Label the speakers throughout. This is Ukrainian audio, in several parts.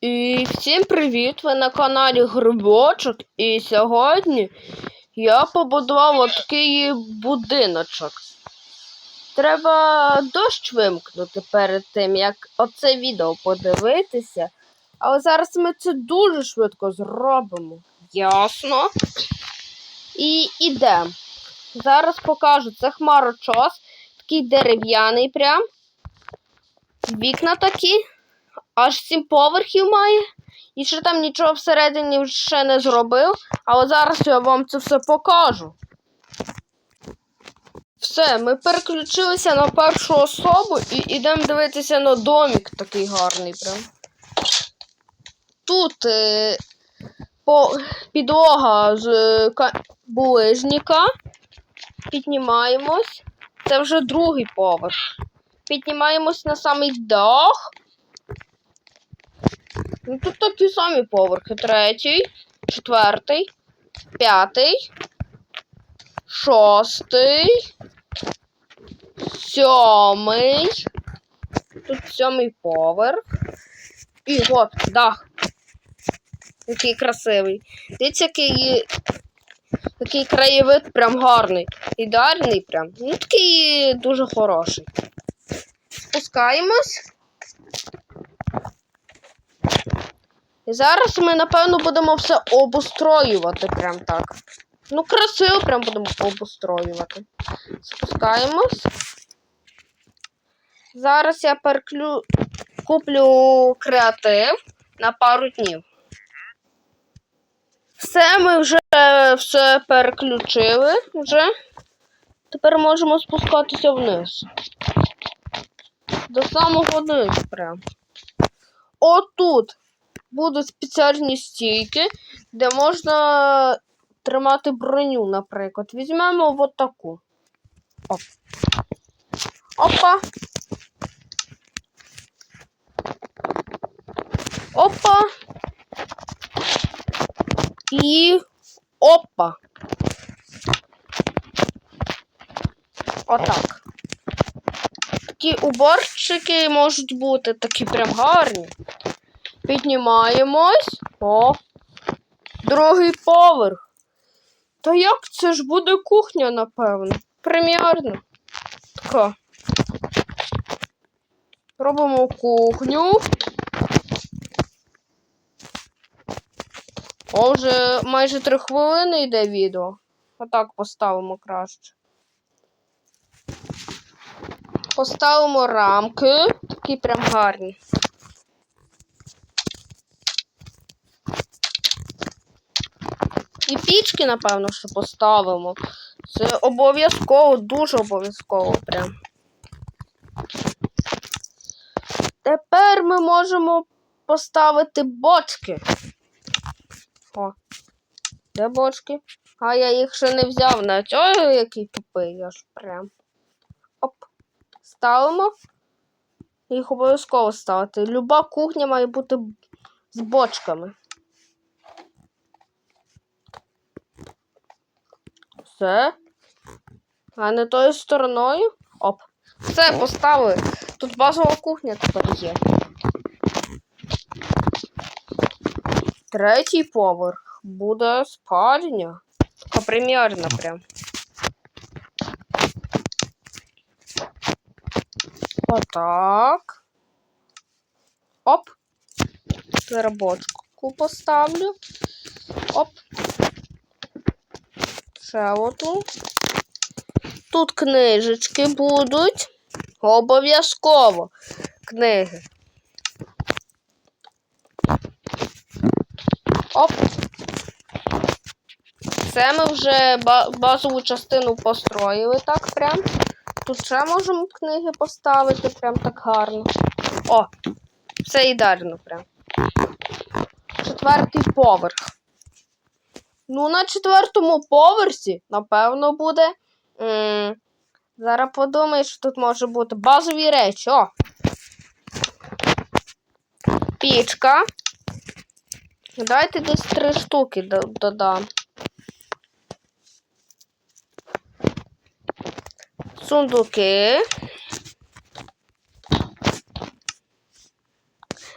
Speaker 1: І всім привіт! Ви на каналі Грибочок. І сьогодні я побудував отакий будиночок. Треба дощ вимкнути перед тим, як оце відео подивитися. Але зараз ми це дуже швидко зробимо. Ясно? І ідемо. Зараз покажу. Це хмарочос, такий дерев'яний прям. Вікна такі аж сім поверхів має. І ще там нічого всередині ще не зробив. Але зараз я вам це все покажу. Все, ми переключилися на першу особу і йдемо дивитися на домик такий гарний прям. Тут е, по, підлога з е, ка- булижника. Піднімаємось. Це вже другий поверх. Піднімаємось на самий дах. Ну, тут такі самі поверхи. Третій, четвертий, п'ятий, шостий, сьомий. Тут сьомий поверх. І от дах. Який красивий. Дивіться, який, який краєвид прям гарний. Ідеальний прям. Ну, такий дуже хороший. Спускаємось. І зараз ми, напевно, будемо все обустроювати прям так. Ну, красиво прям будемо обустроювати. Спускаємось. Зараз я переклю... куплю креатив на пару днів. Все, ми вже все переключили. Вже. Тепер можемо спускатися вниз. До самого низу прям. Отут будуть спеціальні стійки, де можна тримати броню, наприклад. Візьмемо от таку. Оп. Опа. Опа. І опа. Отак. Такі уборчики можуть бути такі прям гарні. Піднімаємось. О. Другий поверх. Та як це ж буде кухня, напевно? Преміарна. Така. Робимо кухню. О, вже майже три хвилини йде відео. Отак поставимо краще. Поставимо рамки. Такі прям гарні. І пічки, напевно, що поставимо. Це обов'язково, дуже обов'язково прям. Тепер ми можемо поставити бочки. О, де бочки? А я їх ще не взяв на цього, який тупий, я ж прям. Оп. Ставимо. Їх обов'язково ставити. Люба кухня має бути з бочками. Все. А не тою стороною. Оп. Все, поставили. Тут базова кухня тепер є. Третій поверх буде спальня. Така преміарна прям. Отак. Оп. Зараз бочку поставлю. Оп. Ще оту. Тут книжечки будуть. Обов'язково книги. Оп. Це ми вже базову частину построїли так прям. Тут ще можемо книги поставити прям так гарно. О! Все ідеально прям. Четвертий поверх. Ну, на четвертому поверсі, напевно, буде. М зараз подумаю, що тут може бути базові речі. О! Пічка. Давайте десь три штуки до- додам. Сундуки.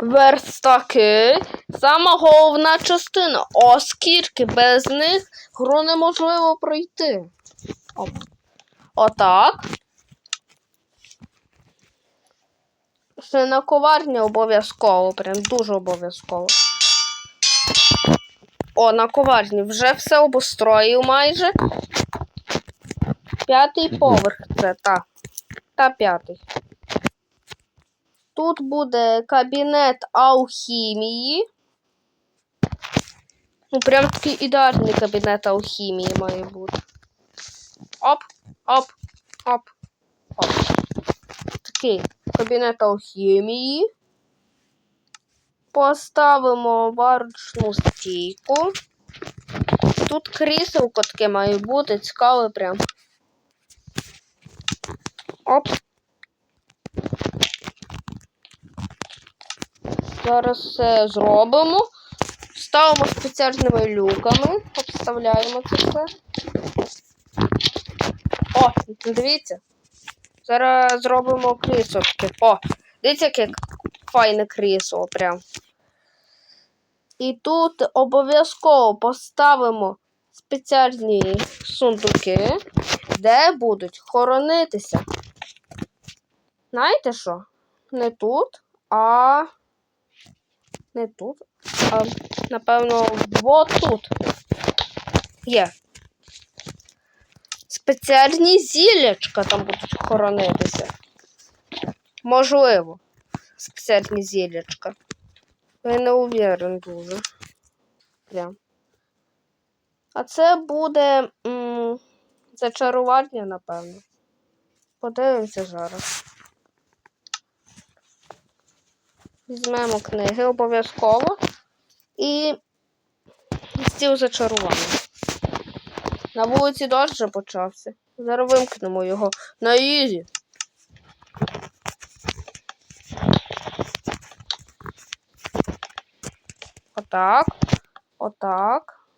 Speaker 1: верстаки сама головна частина, оскільки без них гру неможливо пройти. Оп. Отак. Коварні обов'язково, прям дуже обов'язково. О, на коварні вже все обустроїв майже. П'ятий поверх це та. Та п'ятий. Тут буде кабінет алхімії. Ну, прям такий ідеальний кабінет алхімії має бути. Оп, оп, оп, оп. Такий кабінет алхімії. Поставимо варочну стійку. Тут кріселко таке має бути, цікаве прям. Оп. Зараз все зробимо. Ставимо спеціальними люками, обставляємо це все. О, дивіться. Зараз зробимо крісло таке. О, дивіться, яке файне крісло прям. І тут обов'язково поставимо спеціальні сундуки, де будуть хоронитися. Знаєте що? Не тут, а не тут, а напевно, вот тут. Є. Спеціальні зілячка там будуть хоронитися. Можливо. Спеціальні зілячка. Я не уверен дуже. Прям. А це буде м, зачарування, напевно. Подивимося зараз. Візьмемо книги обов'язково і стіл зачарування. На вулиці дощ вже почався. Зараз вимкнемо його на ізі. Отак. Отак.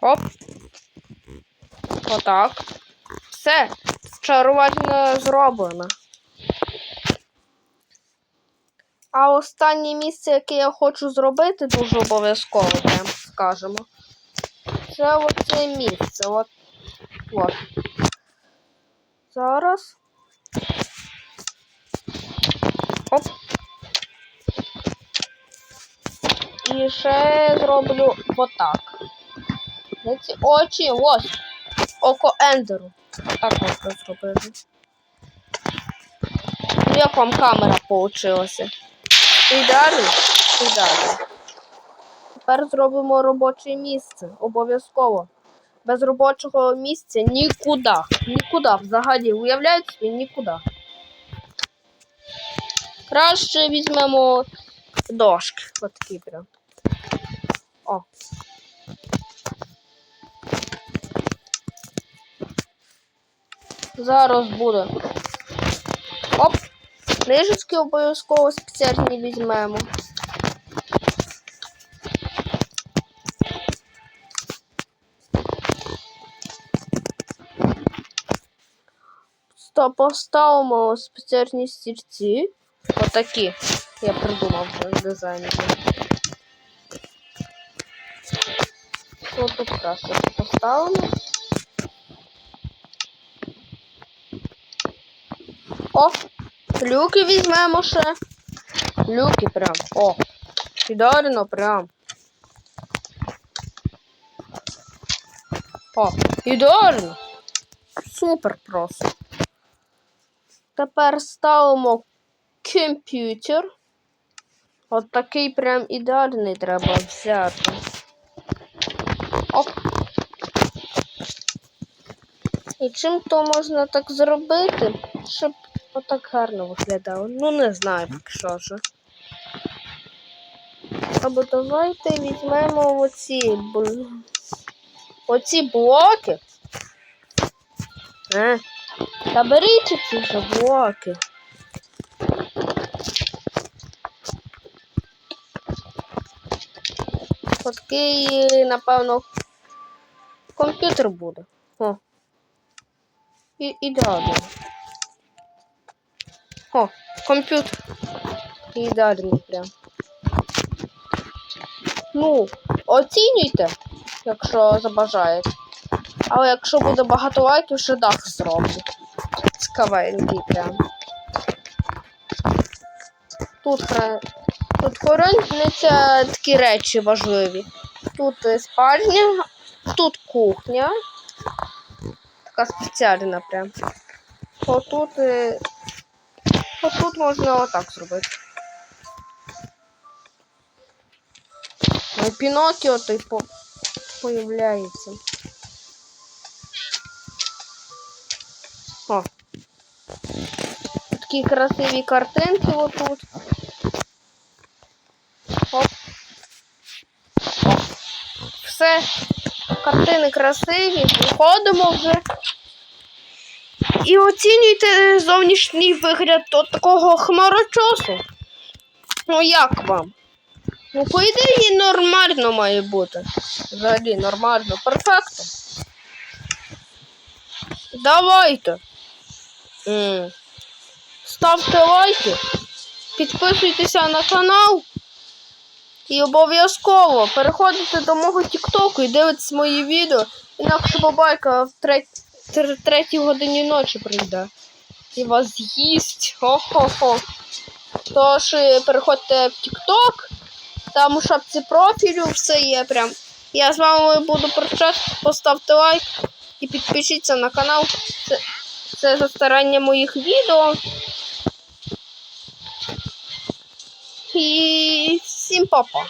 Speaker 1: Оп. Отак. Все. Чарування зроблено. А останнє місце, яке я хочу зробити, дуже обов'язково, прям скажемо. Це оце місце. От. От. Зараз. Оп. І ще зроблю отак. На ці очі, ось. Око Ендеру. Так можна зробити. Як вам камера получилася? Ідеально? Ідеально. Тепер зробимо робоче місце. Обов'язково. Без робочого місця нікуди. Нікуди. Взагалі, уявляєте собі, нікуди. Краще візьмемо дошки. Ось такі прям. О. Зараз буде. Оп! Книжечки обов'язково спеціальні візьмемо. Ста- Поставимо спеціальні стільці. Отакі. Я придумав вже дизайн. Ось тут краще поставимо. О, Люки візьмемо ще. Люки прям. О. Ідеально прям. О, ідеально. Супер просто. Тепер ставимо комп'ютер. От такий прям ідеальний треба взяти. Оп. І чим то можна так зробити, щоб отак гарно виглядало. Ну, не знаю, поки що ж. Або давайте візьмемо оці, бл- оці блоки. Е, та беріть ці вже блоки. Такий, напевно, комп'ютер буде. О. І, ідеально. О, комп'ютер. Ідеальний прям. Ну, оцінюйте, якщо забажаєте. Але якщо буде багато лайків, ще дах зроблю. Цікавенький прям. Тут, хра... Тут хороняться такі речі важливі. Тут е, спальня, тут кухня. Така спеціальна прям. Отут. Е, Отут можна отак зробити. Ну, Пінокіо той по... появляється. О. Такі красиві картинки отут. Оп. Все. Картини красиві. Виходимо вже. І оцінюйте зовнішній вигляд от такого хмарочосу. Ну як вам? Ну, по ідеї, нормально має бути. Взагалі нормально, перфектно. Давайте. Ставте лайки, підписуйтеся на канал. І обов'язково переходите до мого Тіктоку і дивитесь мої відео. Інакше бабайка в трет... тр- третій годині ночі прийде. І вас з'їсть. Хо-хо-хо. Тож е, переходьте в Тікток. Там у шапці профілю все є прям. Я з вами буду прощатися. Поставте лайк і підпишіться на канал. Це, це за старання моїх відео. І всім папа.